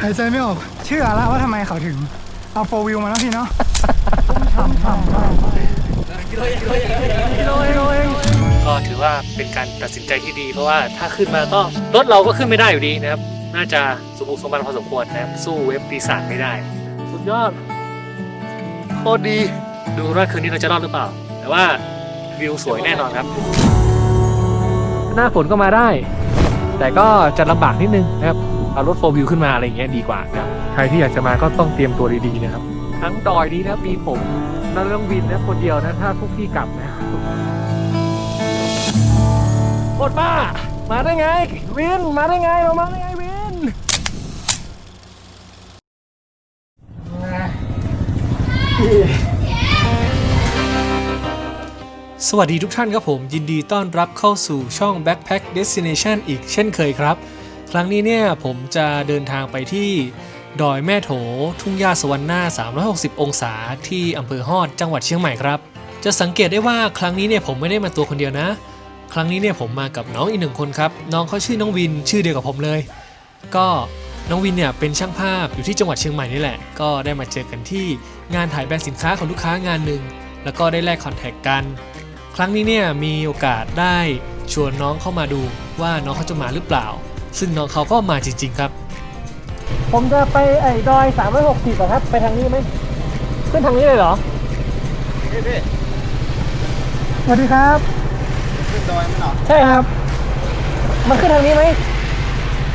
หายใจไม่ออก เชื่อแล้วว่าทำไมเขาถึง เอาโฟวิวมาแล้วพี่เนาะฉ่ำฉ่ำมากกิโลกิโลเองก็ถือว่าเป็นการตัดสินใจที่ดี เพราะว่าถ้าขึ้นมาก็รถเราก็ขึ้นไม่ได้อยู่ดีนะครับ น่าจะสมบุกสมบันพอสมควรนะครับ สู้เว็บปีศาจไม่ได้ สุดยอดโคตรดี ดูว่าคืนนี้เราจะรอดหรือเปล่า แต่ว่าวิวสวยแน่นอนครับ หน้าฝนก็มาได้ แต่ก็จะลำบากนิดนึงนะครับ เอารถโฟวิวขึ้นมาอะไรอย่างเงี้ยดีกว่านะครับใครที่อยากจะมาก็ต้องเตรียมตัวดีๆนะครับ ทั้งดอยนี้นะครับมีผมแล้วต้องวินนะคนเดียวนะถ้าพวกพี่กลับนะโคตรบ้า มาได้ไง วิน มาได้ไงเรามาได้ไงวินสวัสดีทุกท่านครับผม ยินดีต้อนรับเข้าสู่ช่อง Backpack Destination อีกเช่นเคยครับ ครั้งนี้เนี่ยผมจะเดินทางไปที่ดอยแม่โถ ทุ่งหญ้าสวรรค์หน้า 360 องศา ที่อำเภอฮอดจังหวัดเชียงใหม่ครับ จะสังเกตได้ว่าครั้งนี้เนี่ยผมไม่ได้มาตัวคนเดียวนะ ครั้งนี้เนี่ยผมมากับน้องอีกหนึ่งคนครับ น้องเขาชื่อน้องวินชื่อเดียวกับผมเลย ก็น้องวินเนี่ยเป็นช่างภาพอยู่ที่จังหวัดเชียงใหม่นี่แหละ ก็ได้มาเจอกันที่งานถ่ายแบบสินค้าของลูกค้างานหนึ่งแล้วก็ได้แลกคอนแทคกัน ครั้งนี้เนี่ยมีโอกาสได้ชวนน้องเข้ามาดูว่าน้องเขาจะมาหรือเปล่า ซึ่งน้องเขาก็มาจริง ๆ ครับ ผมจะไปไอ้ดอย360อะครับ ไปทางนี้ไหมขึ้นทางนี้เลยเหรอ พี่พี่สวัสดีครับ ขึ้นดอยมันเหรอใช่ครับ มันขึ้นทางนี้ไหม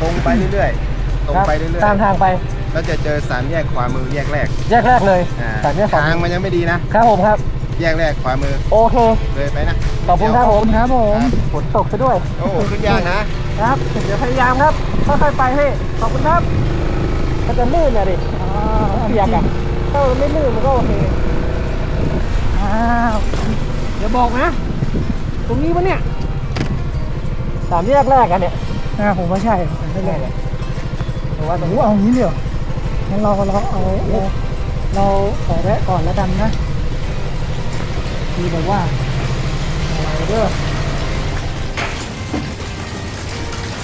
ตรงไปเรื่อยๆ ตรงไปเรื่อยตามทางไปๆแล้วจะเจอสามแยกขวามือแยกแรกแยกแรกเลยอ่าสามแยกขวาทางมันยังไม่ดีนะ ครับผมครับ แยกแรกขวามือโอเค เลยไปนะขอบคุณครับผมครับผมฝนตกซะด้วย โอ้โหขึ้นยากนะ ครับ เดี๋ยวพยายามครับ ค่อยๆไปพี่ขอบคุณครับมันจะลื่นอะดิอ่าเปียกอะถ้ามันไม่ลื่นมันก็โอเคอ้าวเดี๋ยวบอกนะ ตรงนี้ปะเนี่ยสามแยกแรกกันเนี่ยอ่าผมว่าใช่ไม่เลยแต่ว่าตรโอ้งโหนี้เอางี้เลยเหรองั้นเราเราเอาเราเราขอแวะก่อนแล้วกันนะ มีบอกว่าอะไรเด้อ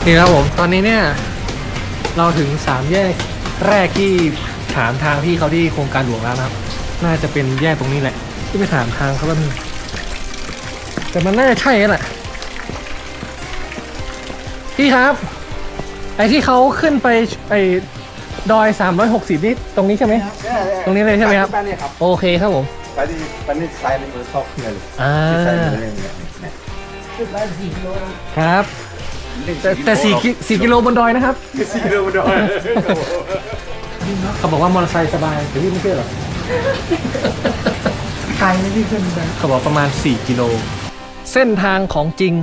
นี่ครับผมตอนนี้เนี่ย เราถึงสามแยกแรกที่ถามทางพี่เขาที่โครงการหลวงแล้วนะครับ น่าจะเป็นแยกตรงนี้แหละ ที่ไปถามทางเขาแล้วนึงแต่มันน่าจะใช่แล้วแหละพี่ครับ ไอ้ที่เขาขึ้นไปไอ้ดอย360นี่ตรงนี้ใช่ไหมตรงนี้เลยใช่ไหมครับไปนี่ครับโอเคครับผมไปที่ไปนี่ซ้ายในมือซอกเลยอ่าซ้ายมือเลยเนี่ยครับ แต่แต่สี่กิสี่กิโลบนดอยนะครับสี่กิโลดอยเขาบอกว่ามอเตอร์ไซค์สบายแต่พี่ไม่เชื่อหรอไกลไม่ที่ขึ้นไปเขาบอกประมาณ 4 กิโล เส้นทางของจริง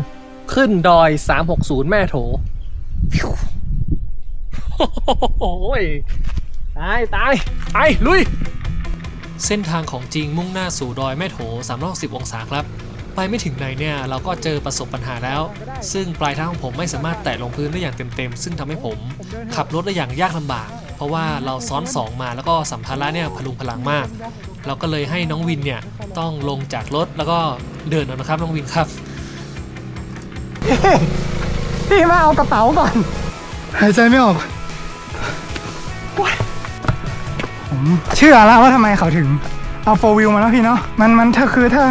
ขึ้นดอย 360 แม่โถฟิวโอ้ยตาย ตาย ไป ลุย เส้นทางของจริงมุ่งหน้าสู่ดอยแม่โถ360 องศาครับ ไปไม่ถึงไหนเนี่ยเราก็เจอประสบปัญหาแล้ว ซึ่งปลายทางของผมไม่สามารถแตะลงพื้นได้อย่างเต็มๆ ซึ่งทำให้ผมขับรถได้อย่างยากลำบาก เพราะว่าเราซ้อนสองมาแล้วก็สัมภาระเนี่ยพลุงพลังมาก เราก็เลยให้น้องวินเนี่ยต้องลงจากรถแล้วก็เดินเอานะครับน้องวินครับพี่มาเอากระเป๋าก่อน หายใจไม่ออกโอ๊ยผมเชื่อแล้วว่าทำไมเขาถึงเอาโฟวิวมาแล้วพี่เนาะมันมันถ้าคือถ้า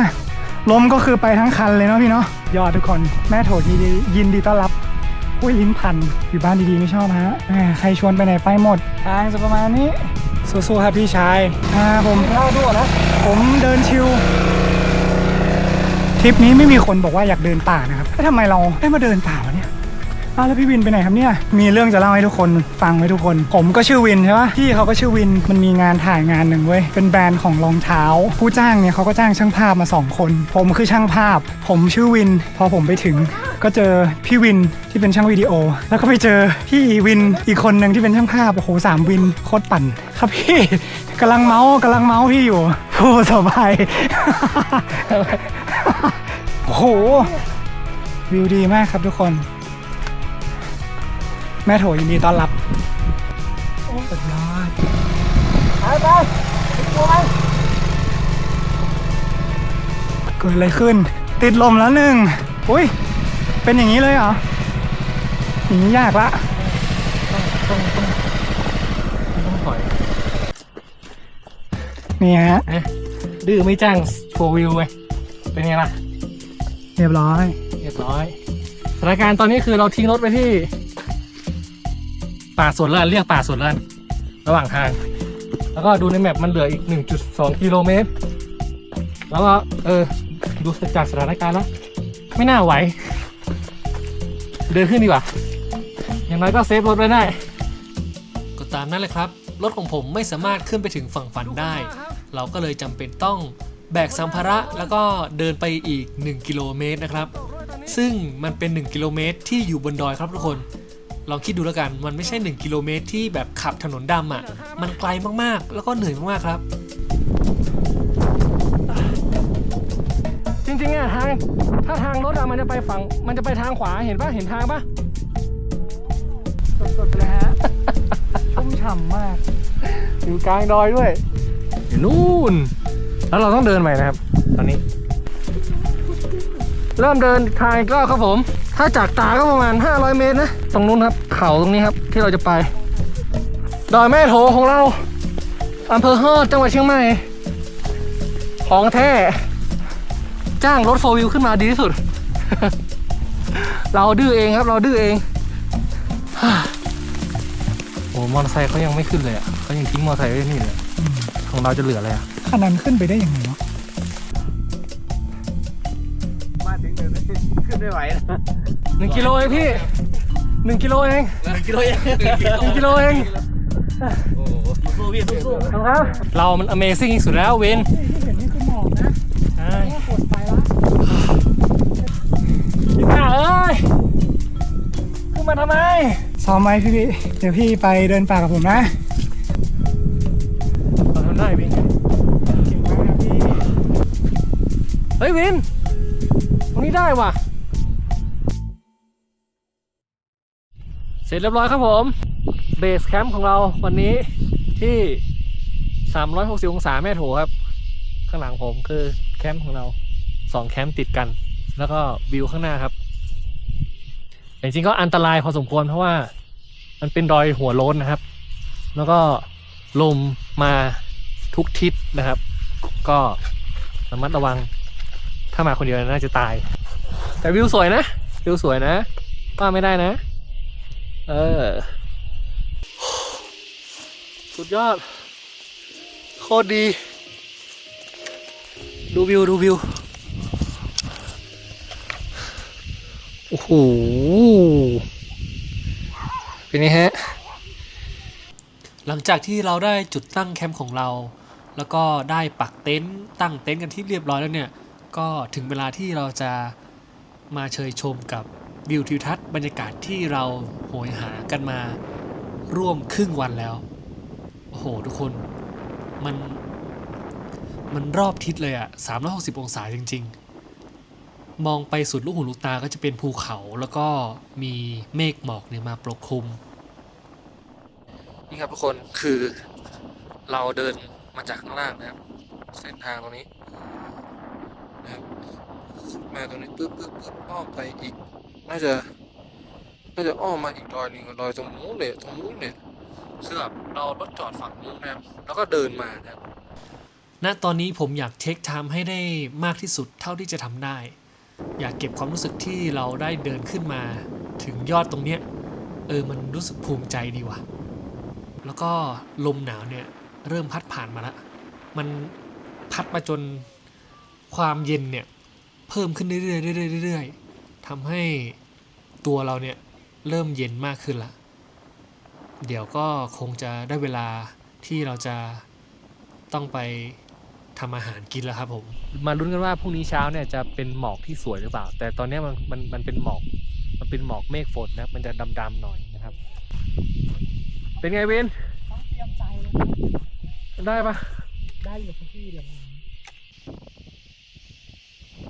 ล้มก็คือไปทั้งคันเลยเนาะพี่เนาะยอดทุกคนแม่โถดีดียินดีต้อนรับอุ้ยลิ้นพันอยู่บ้านดีๆไม่ชอบฮะแหมใครชวนไปไหนไปหมด ทางจะประมาณนี้สู้ๆครับพี่ชายอ่าผมเล่าด้วยนะผมเดินชิวทริปนี้ไม่มีคนบอกว่าอยากเดินป่านะครับแล้วทำไมเราได้มาเดินป่าวะเนี่ย อ้าวแล้วพี่วินไปไหนครับเนี่ย มีเรื่องจะเล่าให้ทุกคนฟังไว้ทุกคน ผมก็ชื่อวินใช่ปะพี่เขาก็ชื่อวิน มันมีงานถ่ายงานหนึ่งเว้ย เป็นแบรนด์ของรองเท้า ผู้จ้างเนี่ยเขาก็จ้างช่างภาพมาสองคน ผมคือช่างภาพ ผมชื่อวิน พอผมไปถึง ก็เจอพี่วินที่เป็นช่างวิดีโอ แล้วก็ไปเจอพี่วินอีกคนหนึ่งที่เป็นช่างภาพ โอ้โหสามวินโคตรปั่น ครับพี่กำลังเมาส์กำลังเมาส์พี่อยู่โอ้สบายโอ้โหวิวดีมากครับทุกคน แม่โถยินดีต้อนรับ โอ้สุดยอดไปไปตัวไปเกิดอะไรขึ้น ติดลมแล้วหนึ่งอุ้ย เป็นอย่างนี้เลยเหรอ อย่างนี้ยากละหอยนี่ฮะดื้อไม่จ้างโฟวิวไงเป็นไงล่ะ เรียบร้อย เรียบร้อย สถานการณ์ตอนนี้คือเราทิ้งรถไปที่ ป่าสวนลานเรียกป่าสวนลานระหว่างทาง แล้วก็ดูในแมปมันเหลืออีก 1.2 กิโลเมตร แล้วก็เออ ดูจากสถานการณ์แล้ว ไม่น่าไหว เดินขึ้นดีกว่า อย่างน้อยก็เซฟรถไว้ได้ ก็ตามนั้นแหละครับ รถของผมไม่สามารถขึ้นไปถึงฝั่งฝันได้ เราก็เลยจำเป็นต้องแบกสัมภาระแล้วก็เดินไปอีก 1 กิโลเมตรนะครับ ซึ่งมันเป็น 1 กิโลเมตรที่อยู่บนดอยครับทุกคน ลองคิดดูแล้วกัน มันไม่ใช่ 1 กิโลเมตรที่แบบขับถนนดำอะ่ะ มันไกลมากๆ แล้วก็เหนื่อยมากๆครับ จริงๆอะทางถ้าทางรถอะมันจะไปฝั่งมันจะไปทางขวาเห็นปะเห็นทางปะสดๆเลยฮะ ชุ่มฉ่ำมาก อยู่กลางดอยด้วยอยู่นู่น แล้วเราต้องเดินไปนะครับ ตอนนี้ เริ่มเดินทางอีกรอบครับผม ถ้าจากตาก็ประมาณ 500 เมตรนะ ตรงนู้นครับ เขาตรงนี้ครับ ที่เราจะไป ดอยแม่โถของเราอำเภอฮอดจังหวัดเชียงใหม่ ของแท้ จ้างรถโฟวิวขึ้นมาดีที่สุด เราดื้อเองครับ เราดื้อเองโอ้มอเตอร์ไซค์เขายังไม่ขึ้นเลยอะเขายังทิ้งมอเตอร์ไซค์ไว้นี่เลยอของเราจะเหลืออะไรอะขนาดขึ้นไปได้ยังไงวะมาถึงเดินขึ้น ไม่ไหวนะหนึ่งกิโลเองพี่หนึ่งกิโลเองกิโลเองหนึ่งกิโลเองโอ้โหสู้พี่สู้ครับ เรามัน Amazing ที่สุดแล้วเวนที่เห็นนี่คือหมอกนะใช่แค่ปวดไปละพี่ป้าเอ้ยขึ้นมาทำไม ซ้อมไหมพี่พี่ เดี๋ยวพี่ไปเดินป่ากับผมนะเราทำได้วินเก่งมากครับพี่ เฮ้ยวิน ตรงนี้ได้ว่ะ ร็จเรียบร้อยครับผมเบสแคมป์ของเราวันนี้ที่ 360 องศาแม่โถครับ ข้างหลังผมคือแคมป์ของเราสองแคมป์ติดกัน แล้วก็วิวข้างหน้าครับแต่จริงๆก็อันตรายพอสมควรเพราะว่ามันเป็นดอยหัวโล้นนะครับ แล้วก็ลมมาทุกทิศนะครับ ก็ระมัดระวัง ถ้ามาคนเดียวน่าจะตาย แต่วิวสวยนะ วิวสวยนะว่าไม่ได้นะ เออ สุดยอด โคตรดี ดูวิว ดูวิว โอ้โห เป็นไงฮะ หลังจากที่เราได้จุดตั้งแคมป์ของเรา แล้วก็ได้ปักเต็นท์ตั้งเต็นท์กันที่เรียบร้อยแล้วเนี่ย ก็ถึงเวลาที่เราจะมาเชยชมกับ วิวทิวทัศน์บรรยากาศที่เราโหยหากันมาร่วมครึ่งวันแล้ว โอ้โห ทุกคน มัน มันรอบทิศเลยอะ360 องศาจริง ๆ มองไปสุดลูกหูลูกตาก็จะเป็นภูเขาแล้วก็มีเมฆหมอกเนี่ยมาปกคลุม นี่ครับทุกคน คือเราเดินมาจากข้างล่างนะครับ เส้นทางตรงนี้นะครับ มาตรงนี้ปึ๊บปึ๊บปึ๊บอ้อมไปอีก น่าจะ น่าจะอ้อมมาอีกดอยหนึ่งดอยตรงนู้นเลยตรงนู้นเลยคือแบบเรารถจอดฝั่งนู้นนะแล้วก็เดินมานะครับณตอนนี้ผมอยากเทคไทม์ให้ได้มากที่สุดเท่าที่จะทำได้ อยากเก็บความรู้สึกที่เราได้เดินขึ้นมา ถึงยอดตรงเนี้ยเออมันรู้สึกภูมิใจดีว่ะ แล้วก็ลมหนาวเนี่ยเริ่มพัดผ่านมาล้วมันพัดมาจนความเย็นเนี่ย เพิ่มขึ้นเรื่อยๆเรื่อยๆเรื่อยๆทำให้ ตัวเราเนี่ยเริ่มเย็นมากขึ้นละ เดี๋ยวก็คงจะได้เวลาที่เราจะต้องไปทำอาหารกินแล้วครับผม มาลุ้นกันว่าพรุ่งนี้เช้าเนี่ยจะเป็นหมอกที่สวยหรือเปล่า แต่ตอนเนี้ยมันมันมันเป็นหมอก มันเป็นหมอกเมฆฝนนะครับมันจะดำๆหน่อยนะครับ เป็นไงวินต้องเตรียมใจเลยได้ปะได้อยู่ครับพี่เดี๋ยว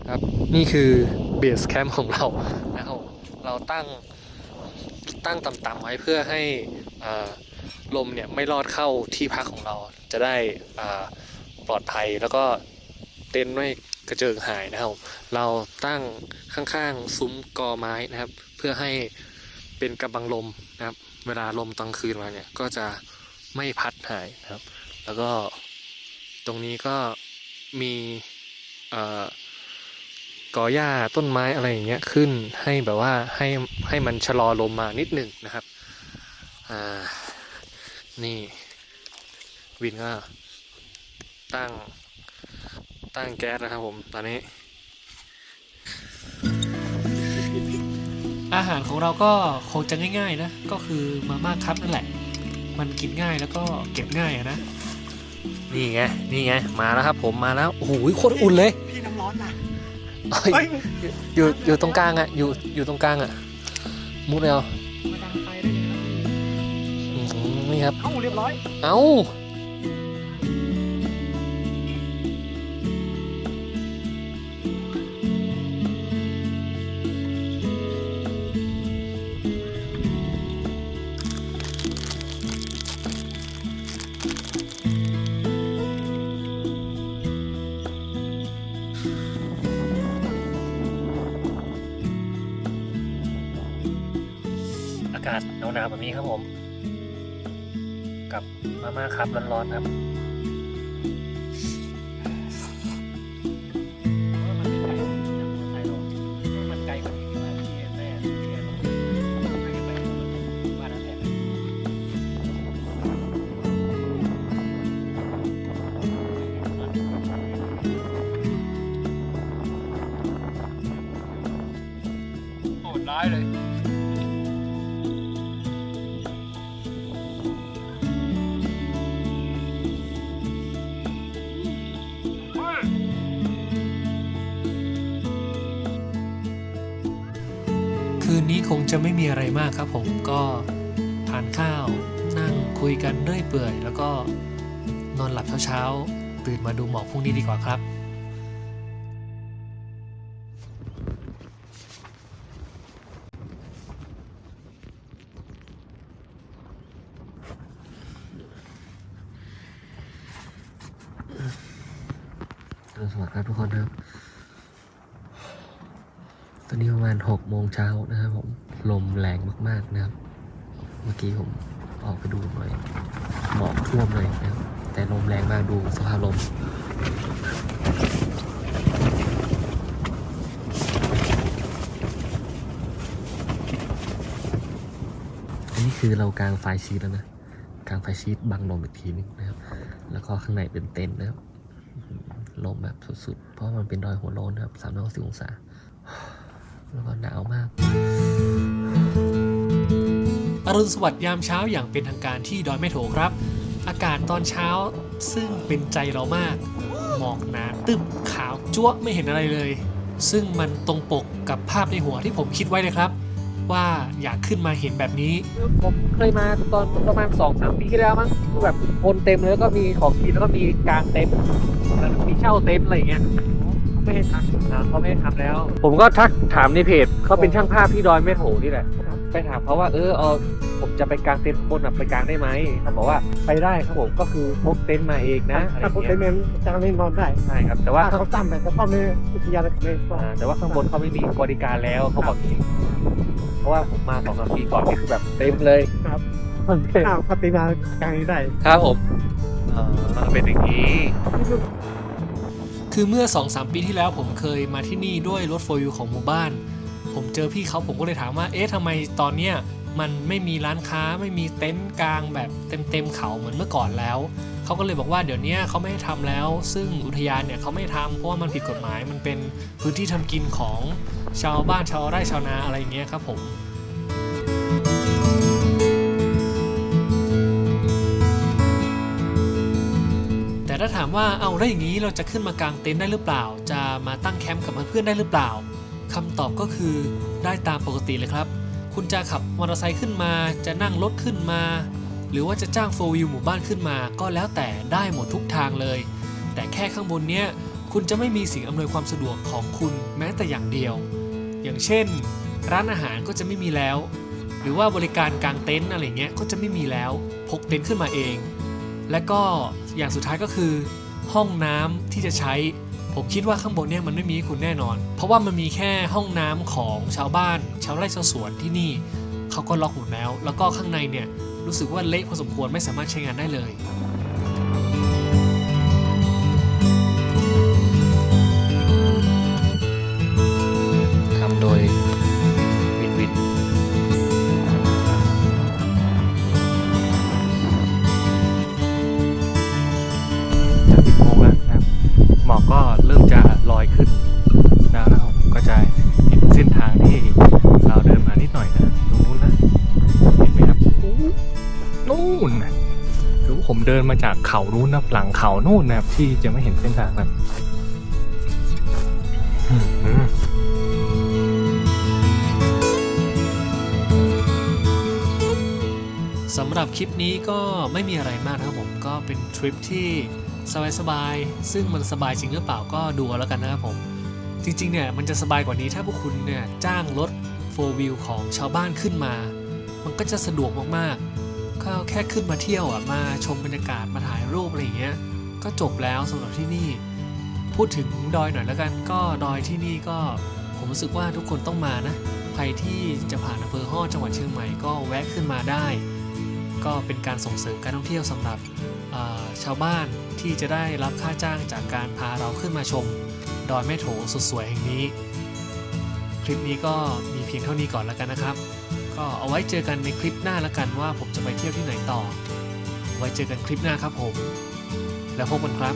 ครับ นี่คือเบสแคมป์ของเรานะครับผม เราตั้งตั้งต่ำๆไว้เพื่อให้อ่าลมเนี่ยไม่ลอดเข้าที่พักของเราจะได้อ่าปลอดภัยแล้วก็เต็นท์ไม่กระเจิงหายนะครับ เราตั้งข้างๆซุ้มกอไม้นะครับ เพื่อให้เป็นกำบังลมนะครับ เวลาลมตอนคืนมาเนี่ยก็จะไม่พัดหายนะครับ แล้วก็ตรงนี้ก็มีเอ่อ กอหญ้าต้นไม้อะไรอย่างเงี้ยขึ้นให้แบบว่าให้ให้มันชะลอลมมานิดหนึ่งนะครับ อ่า นี่ วินก็ตั้งตั้งแก๊สนะครับผมตอนนี้ อาหารของเราก็คงจะง่ายๆนะ ก็คือมาม่าคัพนั่นแหละ มันกินง่ายแล้วก็เก็บง่ายอะนะ นี่ไง นี่ไง มาแล้วครับผมมาแล้ว โอ้โหโคตรอุ่นเลย พี่น้ำร้อนนะ เอ้ยเฮ้ยอยู่อยู่ตรงกลางอะ อยู่อยู่ตรงกลางอะ มุดเลยเอามาดังไฟได้เลยครับอืมนี่ครับ เอ้าเรียบร้อย เอ้า หนาวๆแบบนี้ครับผม กับมาม่าครับร้อนๆครับ จะไม่มีอะไรมากครับผมก็ทานข้าว นั่งคุยกันเรื่อยเปื่อย แล้วก็นอนหลับเช้าๆ ตื่นมาดูหมอกพรุ่งนี้ดีกว่าครับสวัสดีครับทุกคนครับ ตอนนี้ประมาณ6โมงเช้านะครับผม ลมแรงมากๆนะครับ เมื่อกี้ผมออกไปดูหน่อยหมอกท่วมเลยนะครับ แต่ลมแรงมากดูสภาพลมอันนี้คือเรากางไฟชีตแล้วนะกางไฟชีตบังลมอีกทีนึงนะครับ แล้วก็ข้างในเป็นเต็นท์นะครับลมแบบสุดๆ เพราะมันเป็นดอยหัวโลนนะครับสามร้อยสิบองศา แล้วก็หนาวมาก รุณสวัสดิ์ยามเช้าอย่างเป็นทางการที่ดอยแม่โถครับ อากาศตอนเช้าซึ่งเป็นใจเรามาก หมอกหนาตึบขาวจั๊วะไม่เห็นอะไรเลย ซึ่งมันตรงปกกับภาพในหัวที่ผมคิดไว้เลยครับ ว่าอยากขึ้นมาเห็นแบบนี้ ผมเคยมาตอนประมาณสองสามปีที่แล้วมั้งคือแบบคนเต็มเลยแล้วก็มีของกินแล้วก็มีกลางเต็นท์แล้วมีเช่าเต็นท์อะไรอย่างเงี้ยไม่ให้ทำนะเขาไม่ให้ทำแล้ว ผมก็ทักถามในเพจเขาเป็นช่างภาพที่ดอยแม่โถนี่แหละ ไปถามเขาว่าเออเออผมจะไปกางเต็นท์ข้างบนอะไปกางได้ไหมเขาบอกว่าไปได้ครับผมก็คือพกเต็นท์มาเองนะอะไรอถ้าย่างผมเงี้เป็นยเมนจะไม่นอนได้ใช่ครับ แต่ว่าถ้าเขาตั้มแต่กระป้อมในอุทยานเลยก็อ่าแต่ว่าข้างบนเขาไม่มีบริการแล้วเขาบอกอย่างนี้เพราะว่าผมมาสองสามปีก่อนนี่คือแบบเต็มเลยครับมันเป็นข้าวปฏิมากลางนี้ได้ ครับผมอ่าเป็นอย่างนี้ คือเมื่อ 2-3 ปีที่แล้วผมเคยมาที่นี่ด้วยรถโฟยูของหมู่บ้าน ผมเจอพี่เขาผมก็เลยถามว่า เอ๊ะทำไมตอนเนี้ยมันไม่มีร้านค้าไม่มีเต็นท์กลางแบบเต็มๆเขาเหมือนเมื่อก่อนแล้วเขาก็เลยบอกว่าเดี๋ยวนี้เขาไม่ให้ทำแล้ว ซึ่งอุทยานเนี่ยเขาไม่ทำเพราะว่ามันผิดกฎหมายมันเป็นพื้นที่ทำกินของชาวบ้านชาวไร่ชาวนาอะไรอย่างเงี้ยครับผมแต่ถ้าถามว่าเอาแล้วอย่างนี้เราจะขึ้นมากางเต็นท์ได้หรือเปล่า จะมาตั้งแคมป์กับเพื่อนๆได้หรือเปล่า คำตอบก็คือได้ตามปกติเลยครับ คุณจะขับมอเตอร์ไซค์ขึ้นมา จะนั่งรถขึ้นมา หรือว่าจะจ้างโฟวิวหมู่บ้านขึ้นมา ก็แล้วแต่ได้หมดทุกทางเลย แต่แค่ข้างบนเนี้ยคุณจะไม่มีสิ่งอำนวยความสะดวกของคุณแม้แต่อย่างเดียว อย่างเช่น ร้านอาหารก็จะไม่มีแล้ว หรือว่าบริการกางเต็นท์อะไรเงี้ยก็จะไม่มีแล้ว พกเต็นท์ขึ้นมาเอง และก็อย่างสุดท้ายก็คือ ห้องน้ำที่จะใช้ ผมคิดว่าข้างบนเนี่ยมันไม่มีให้คุณแน่นอน เพราะว่ามันมีแค่ห้องน้ำของชาวบ้าน ชาวไร่ชาวสวนที่นี่เขาก็ล็อกหมดแล้ว แล้วก็ข้างในเนี่ยรู้สึกว่าเละพอสมควรไม่สามารถใช้งานได้เลย เดินมาจากเขานู้นนะหลังเขานู่นนะครับที่จะไม่เห็นเส้นทางนะอืมสำหรับคลิปนี้ก็ไม่มีอะไรมากนะครับผมก็เป็นทริปที่สบายๆซึ่งมันสบายจริงหรือเปล่าก็ดูเอาแล้วกันนะครับผม จริงๆเนี่ยมันจะสบายกว่านี้ถ้าพวกคุณเนี่ยจ้างรถ4 wheel ของชาวบ้านขึ้นมา มันก็จะสะดวกมากๆ ก็แค่ขึ้นมาเที่ยวอะมาชมบรรยากาศมาถ่ายรูปอะไรอย่างเงี้ยก็จบแล้วสำหรับที่นี่ พูดถึงดอยหน่อยแล้วกัน ก็ดอยที่นี่ก็ผมรู้สึกว่าทุกคนต้องมานะใครที่จะผ่านอำเภอฮอดจังหวัดเชียงใหม่ก็แวะขึ้นมาได้ ก็เป็นการส่งเสริมการท่องเที่ยวสำหรับชาวบ้านที่จะได้รับค่าจ้างจากการพาเราขึ้นมาชม ดอยแม่โถสุดสวยแห่งนี้ คลิปนี้ก็มีเพียงเท่านี้ก่อนแล้วกันนะครับ ก็เอาไว้เจอกันในคลิปหน้าแล้วกันว่าผมจะไปเที่ยวที่ไหนต่อ ไว้เจอกันคลิปหน้าครับผม แล้วพบกันครับ